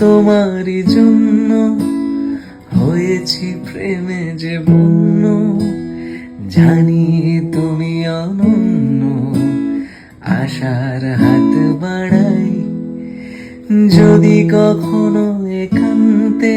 তোমারই জন্য হয়েছি প্রেমে যে বন্য জানি তুমি অনন্য, আশার হাত বাড়াই। যদি কখনো একান্তে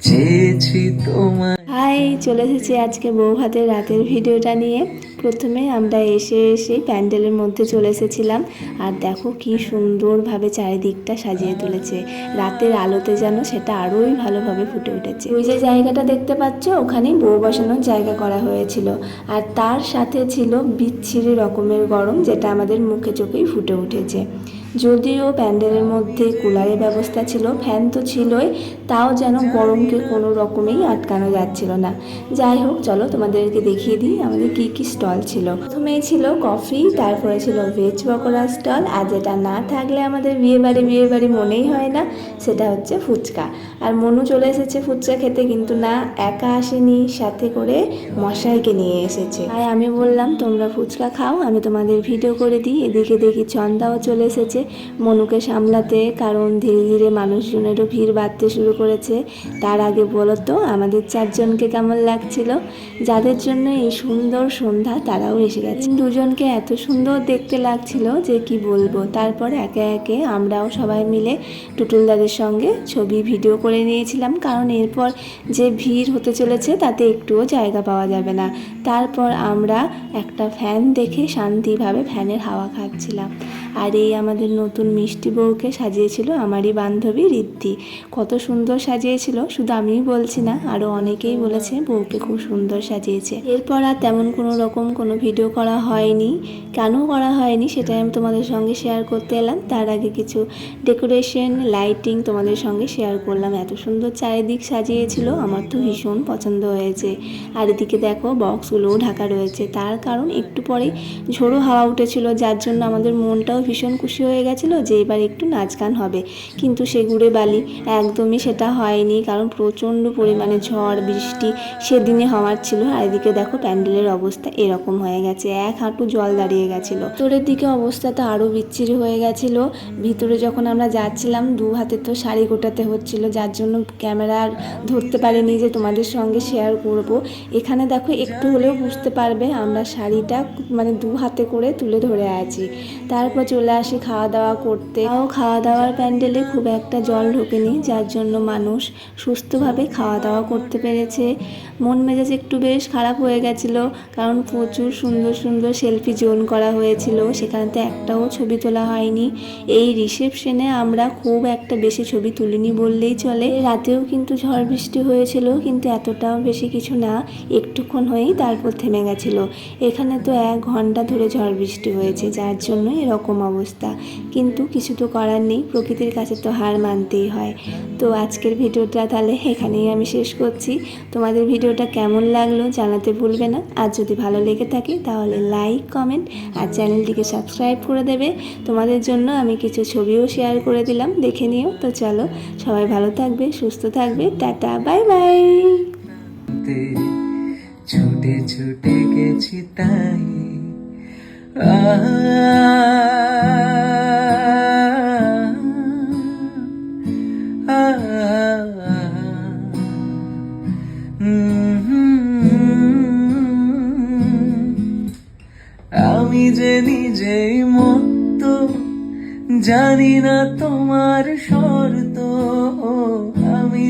চেয়েছি তোমার হাই চলে এসেছি আজকে বউ ভাতের রাতের ভিডিওটা নিয়ে। প্রথমে আমরা এসে এসে প্যান্ডেলের মধ্যে চলে এসেছিলাম। আর দেখো কি সুন্দরভাবে চারিদিকটা সাজিয়ে তুলেছে। রাতের আলোতে যেন সেটা আরোই ভালোভাবে ফুটে উঠেছে। ওই যে জায়গাটা দেখতে পাচ্ছ, ওখানেই বউ বসানোর জায়গা করা হয়েছিল। আর তার সাথে ছিল বিচ্ছিরি রকমের গরম, যেটা আমাদের মুখে চোখেই ফুটে উঠেছে। যদিও প্যান্ডেলের মধ্যে কুলারের ব্যবস্থা ছিল, ফ্যান তো ছিলই, তাও যেন গরমকে কোনো রকমেই আটকানো যাচ্ছিল না। যাই হোক, চলো তোমাদেরকে দেখিয়ে দিই আমাদের কি কি স্টল ছিল। প্রথমেই ছিল কফি, তারপরে ছিল ভেজ পকোড়া স্টল, আর যেটা না থাকলে আমাদের বিয়ে বাড়ি বিয়ে বাড়ি মনেই হয় না, সেটা হচ্ছে ফুচকা। আর মনু চলে এসেছে ফুচকা খেতে, কিন্তু না, একা আসেনি, সাথে করে মশাইকে নিয়ে এসেছে। আর আমি বললাম, তোমরা ফুচকা খাও, আমি তোমাদের ভিডিও করে দিই, এদিকে দেখি চন্দাও চলে এসেছে। মনুকে সামলাতে কারণ ধীরে ধীরে মানুষজনেরও ভিড় বাড়তে শুরু করেছে। তার আগে বলো তো, আমাদের চারজনকে কেমন লাগছিল? যাদের জন্য এই সুন্দর সন্ধ্যা তারাও এসে গেছে। দুজনকে এত সুন্দর দেখতে লাগছিল যে কি বলব? তারপর একে একে আমরাও সবাই মিলে টুটুলদাদের সঙ্গে ছবি ভিডিও করে নিয়েছিলাম। কারণ এরপর যে ভিড় হতে চলেছে তাতে একটুও জায়গা পাওয়া যাবে না। তারপর আমরা একটা ফ্যান দেখে শান্তিভাবে ফ্যানের হাওয়া খাচ্ছিলাম। আর এই আমাদের নতুন মিষ্টি বউকে সাজিয়েছিল আমারই বান্ধবী রিদ্ধি কত সুন্দর সাজিয়েছিল, শুধু আমিই বলছি না আরও অনেকেই বলেছে বউকে খুব সুন্দর সাজিয়েছে। এরপর আর তেমন কোনো রকম কোনো ভিডিও করা হয়নি। কেন করা হয়নি সেটাই আমি তোমাদের সঙ্গে শেয়ার করতে এলাম। তার আগে কিছু ডেকোরেশন লাইটিং তোমাদের সঙ্গে শেয়ার করলাম। এত সুন্দর চারিদিক সাজিয়েছিল, আমার তো ভীষণ পছন্দ হয়েছে। আর এদিকে দেখো বক্সগুলোও ঢাকা রয়েছে। তার কারণ একটু পরেই ঝোড়ো হাওয়া উঠেছিল, যার জন্য আমাদের মনটাও ভীষণ খুশি হয়ে গেছিল যে এবার একটু নাচ গান হবে। কিন্তু সে ঘুরে বালি, একদমই সেটা হয়নি কারণ প্রচণ্ড পরিমাণে ঝড়, বৃষ্টি সেদিনে হওয়ার ছিল। আর এদিকে দেখো প্যান্ডেলের অবস্থা এরকম হয়ে গেছে, এক হাঁটু জল দাঁড়িয়ে গেছিল। তোরের দিকে অবস্থাটা আরও বিচ্ছিরি হয়ে গেছিল। ভিতরে যখন আমরা যাচ্ছিলাম, দু হাতে তো শাড়ি গোটাতে হচ্ছিল, যার জন্য ক্যামেরা ধরতে পারিনি যে তোমাদের সঙ্গে শেয়ার করব। এখানে দেখো একটু হলেও বুঝতে পারবে আমরা শাড়িটা মানে দু হাতে করে তুলে ধরে আছি। তারপর চলে আসি খাওয়া দাওয়া করতে। তাও খাওয়া দাওয়ার প্যান্ডেলে খুব একটা জল ঢোকেনি, যার জন্য মানুষ সুস্থভাবে খাওয়া দাওয়া করতে পেরেছে। মন মেজাজ একটু বেশ খারাপ হয়ে গেছিল, কারণ প্রচুর সুন্দর সুন্দর সেলফি জোন করা হয়েছিল সেখানেতে একটাও ছবি তোলা হয়নি। এই রিসেপশনে আমরা খুব একটা বেশি ছবি তুলিনি বললেই চলে। রাতেও কিন্তু ঝড় বৃষ্টি হয়েছিল, কিন্তু এতটাও বেশি কিছু না, একটুক্ষণ হয়েই তারপর থেমে গেছিল। এখানে তো এক ঘণ্টা ধরে ঝড় বৃষ্টি হয়েছে, যার জন্য এরকম অবস্থা। কিন্তু কিছু তো করার নেই, প্রকৃতির কাছে তো হার মানতেই হয়। তো আজকের ভিডিওটা তাহলে এখানেই আমি শেষ করছি। তোমাদের ভিডিওটা কেমন লাগল জানাতে ভুলবে না। আর যদি ভালো লেগে থাকে তাহলে লাইক কমেন্ট আর চ্যানেলটিকে সাবস্ক্রাইব করে দেবে। তোমাদের জন্য আমি কিছু ছবিও শেয়ার করে দিলাম, দেখে নিও। তো চলো, সবাই ভালো থাকবে, সুস্থ থাকবে। টাটা বাই বাই ছুটে ছুটে গেছি তাই। নিজেই মত জানি না তোমার শর্ত আমি